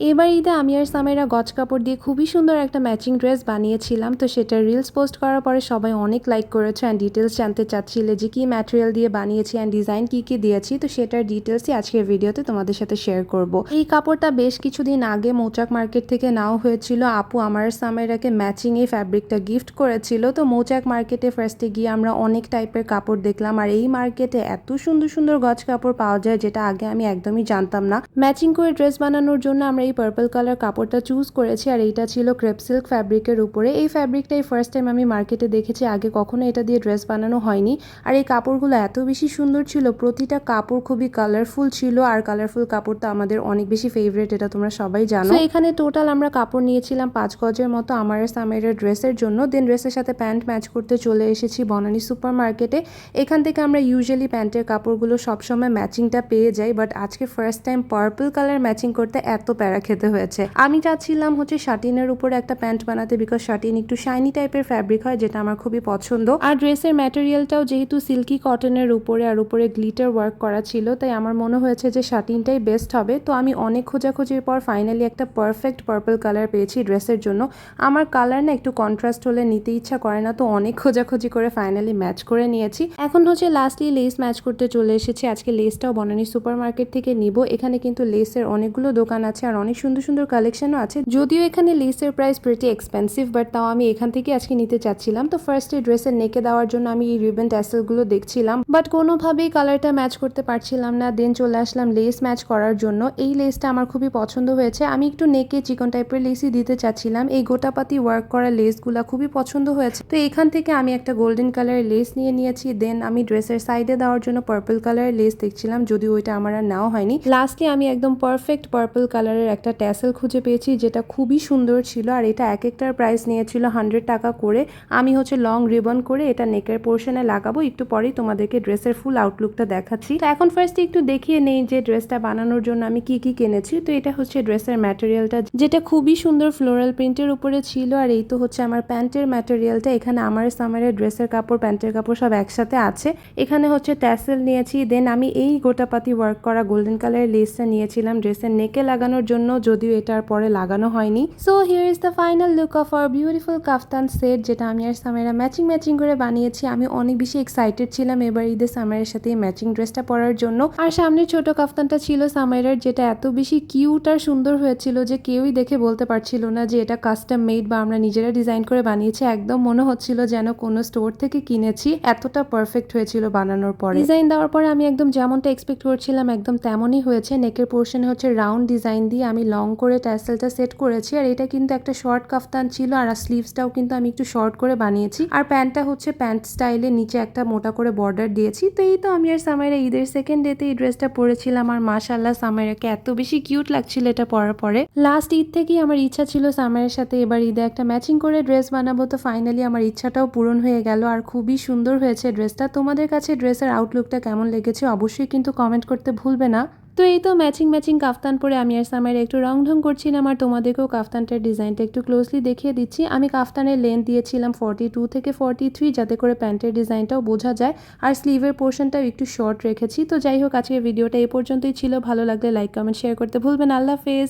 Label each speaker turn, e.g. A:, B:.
A: এবার ঈদে আমি আর সামেরা গজ কাপড় দিয়ে খুবই সুন্দর একটা ম্যাচিং ড্রেস বানিয়েছিলাম। তো সেটা রিলস পোস্ট করার পরে সবাই অনেক লাইক করেছে অ্যান্ড ডিটেলস জানতে চাচ্ছিলে যে কী ম্যাটেরিয়াল দিয়ে বানিয়েছি অ্যান্ড ডিজাইন কী কী দিয়েছি। তো সেটার ডিটেলসই আজকের ভিডিওতে তোমাদের সাথে শেয়ার করব। এই কাপড়টা বেশ কিছুদিন আগে মৌচাক মার্কেট থেকে নাও হয়েছিল। আপু আমার আর সামেরাকে ম্যাচিং এই ফ্যাব্রিকটা গিফট করেছিল। তো মৌচাক মার্কেটে ফার্স্টে গিয়ে আমরা অনেক টাইপের কাপড় দেখলাম। আর এই মার্কেটে এত সুন্দর সুন্দর গজ কাপড় পাওয়া যায়, যেটা আগে আমি একদমই জানতাম না। ম্যাচিং করে ড্রেস বানানোর জন্য আমরা এই পার্পল কালার কাপড়টা চুজ করেছি আর এইটা ছিল ক্রেপ সিল্ক ফ্যাব্রিকের উপরে। এই ফ্যাব্রিকটাই ফার্স্ট টাইম আমি মার্কেটে দেখেছি, আগে কখনো এটা দিয়ে ড্রেস বানানো হয়নি। আর এই কাপড়গুলো এত বেশি সুন্দর ছিল, প্রতিটা কাপড় খুবই কালারফুল ছিল আর কালারফুল কাপড় তো আমাদের অনেক বেশি ফেভারিট এটা তোমরা সবাই জানো। এখানে টোটাল আমরা কাপড় নিয়েছিলাম পাঁচ গজের মতো আমার সামেরের ড্রেসের জন্য। দেন ড্রেসের সাথে প্যান্ট ম্যাচ করতে চলে এসেছি বনানী সুপার মার্কেটে এখান থেকে আমরা ইউজুয়ালি প্যান্টের কাপড়গুলো সবসময় ম্যাচিংটা পেয়ে যাই বাট আজকে first time purple colour matching করতে এত প্যারা খেতে হয়েছে। আমি চাচ্ছিলাম হচ্ছে শাটিনের উপরে একটা প্যান্ট বানাতে বিকজ শাটিন একটু শাইনি টাইপের ফ্যাব্রিক হয়, যেটা আমার খুবই পছন্দ। আর ড্রেসের ম্যাটেরিয়ালটাও যেহেতু সিল্কি কটনের উপরে আর উপরে গ্লিটার ওয়ার্ক করা ছিল, তাই আমার মনে হয়েছে যে শাটিনটাই বেস্ট হবে। তো আমি অনেক খোঁজাখুঁজির পর ফাইনালি একটা পারফেক্ট পার্পল কালার পেয়েছি ড্রেসের জন্য। আমার কালার না একটু কন্ট্রাস্ট হলে নিতে ইচ্ছা করে না, তো অনেক খোঁজাখুঁজি করে ফাইনালি ম্যাচ করে নিয়েছি। এখন হচ্ছে লাস্টলি লেস ম্যাচ করতে চলে এসেছি। আজকে লেসটাও বনানী সুপার মার্কেট থেকে নিব। এখানে কিন্তু লেসের অনেকগুলো দোকান আছে আর অনেক সুন্দর সুন্দর কালেকশনও আছে। যদিও এখানে লেসের প্রাইস প্রিটি এক্সপেন্সিভ বাট তাও আমি এখান থেকে আজকে নিতে চাচ্ছিলাম। তো ফার্স্ট ফার্স্টে ড্রেসের নেকে দেওয়ার জন্য আমি এই রিবন ট্যাসেলগুলো দেখছিলাম। বাট কোনোভাবেই কালারটা ম্যাচ করতে পারছিলাম না। দেন চলে আসলাম লেস ম্যাচ করার জন্য। এই লেসটা আমার খুবই পছন্দ হয়েছে। আমি একটু নেকে চিকন টাইপের লেসই দিতে চাচ্ছিলাম। এই গোটাপাতি ওয়ার্ক করা লেসগুলা খুবই পছন্দ হয়েছে। তো এখান থেকে আমি একটা গোল্ডেন কালারের লেস নিয়ে নিয়েছি। দেন আমি ড্রেসের সাইডে দেওয়ার জন্য পার্পল কালারের লেস দেখছিলাম, যদিও ওইটা আমার আর নাও হয়নি। লাস্টে আমি একদম পারফেক্ট পার্পল কালারের একটা ট্যাসেল খুঁজে পেয়েছি যেটা খুবই সুন্দর ছিল আর এটা এক একটার প্রাইস নিয়েছিল হান্ড্রেড টাকা করে। আমি হচ্ছে লং রিবন করে এটা নেকের পোর্শনে লাগাবো। একটু পরেই তোমাদেরকে ড্রেসের ফুল আউটলুকটা দেখাচ্ছি। তো এখন ফার্স্ট একটু দেখিয়ে নেই যে ড্রেসটা বানানোর জন্য আমি কি কি কিনেছি। তো এটা হচ্ছে ড্রেসের ম্যাটেরিয়ালটা যেটা খুবই সুন্দর ফ্লোরাল প্রিন্টের উপরে ছিল আর এই তো হচ্ছে আমার প্যান্টের ম্যাটেরিয়ালটা এখানে আমার সামারের ড্রেসের কাপড়, প্যান্টের কাপড় সব একসাথে আছে। এখানে হচ্ছে ট্যাসেল নিয়েছি। দেন আমি এই গোটাপাতি ওয়ার্ক করা গোল্ডেন কালারের লেসটা নিয়েছিলাম। ড্রেসের নেকে লাগানোর জন্য যদিও এটার পরে লাগানো হয়নি। So here is the final look of our beautiful kaftan set যেটা আমি আর সামেরা ম্যাচিং ম্যাচিং করে বানিয়েছি। আমি অনেক বেশি এক্সাইটেড ছিলাম এবার ঈদে সামেরের সাথে ম্যাচিং ড্রেসটা পরার জন্য। আর সামনে ছোট কাফতানটা ছিল সামেরার, যেটা এত বেশি কিউট আর সুন্দর হয়েছিল যে কেউই দেখে বলতে পারছিল না যে এটা কাস্টম মেড বা আমরা নিজেরা ডিজাইন করে বানিয়েছি। একদম মনে হচ্ছিল যেন কোনো স্টোর থেকে কিনেছি। এতটা পারফেক্ট হয়েছিল বানানোর পরে। ডিজাইন দেওয়ার পরে আমি একদম যেমনটা এক্সপেক্ট করছিলাম, একদম তেমনই হয়েছে। নেকের পোর্শনে হচ্ছে রাউন্ড ডিজাইন দিয়ে আমি লং করে ট্যাসেলটা সেট করেছি, আর এটা কিন্তু একটা শর্ট কাফতান ছিল, আর স্লিভসটাও কিন্তু আমি একটু শর্ট করে বানিয়েছি। আর প্যান্টটা হচ্ছে প্যান্ট স্টাইলে নিচে একটা মোটা করে বর্ডার দিয়েছি। তো এই তো আমি আর সামাইরা ঈদের সেকেন্ড ডেতে এই ড্রেসটা পরেছিলাম, আর মাশাল্লাহ সামাইরাকে এত বেশি কিউট লাগছিল এটা পরার পরে। লাস্ট ঈদ থেকেই আমার ইচ্ছা ছিল সামাইয়ের সাথে এবার ঈদে একটা ম্যাচিং করে ড্রেস বানাবো, তো ফাইনালি আমার ইচ্ছাটাও পূরণ হয়ে গেল, আর খুবই সুন্দর হয়েছে ড্রেসটা তোমাদের কাছে ড্রেসের আউটলুকটা কেমন লেগেছে অবশ্যই কিন্তু কমেন্ট করতে ভুলবে না। তো এই তো ম্যাচিং ম্যাচিং কাফতান পরে আমি আর সামের একটু রং ঢং করছিলাম আর তোমাদেরকেও কাফতানটার ডিজাইনটা একটু ক্লোজলি দেখিয়ে দিচ্ছি। আমি কাফতানের লেন্থ দিয়েছিলাম ফর্টি টু থেকে ফর্টি থ্রি যাতে করে প্যান্টের ডিজাইনটাও বোঝা যায়। আর স্লিভের পোর্শনটাও একটু শর্ট রেখেছি। তো যাই হোক, আজকের ভিডিওটা এই পর্যন্তই ছিল। ভালো লাগলে লাইক কমেন্ট শেয়ার করতে ভুলবেন আল্লাহ হাফেজ।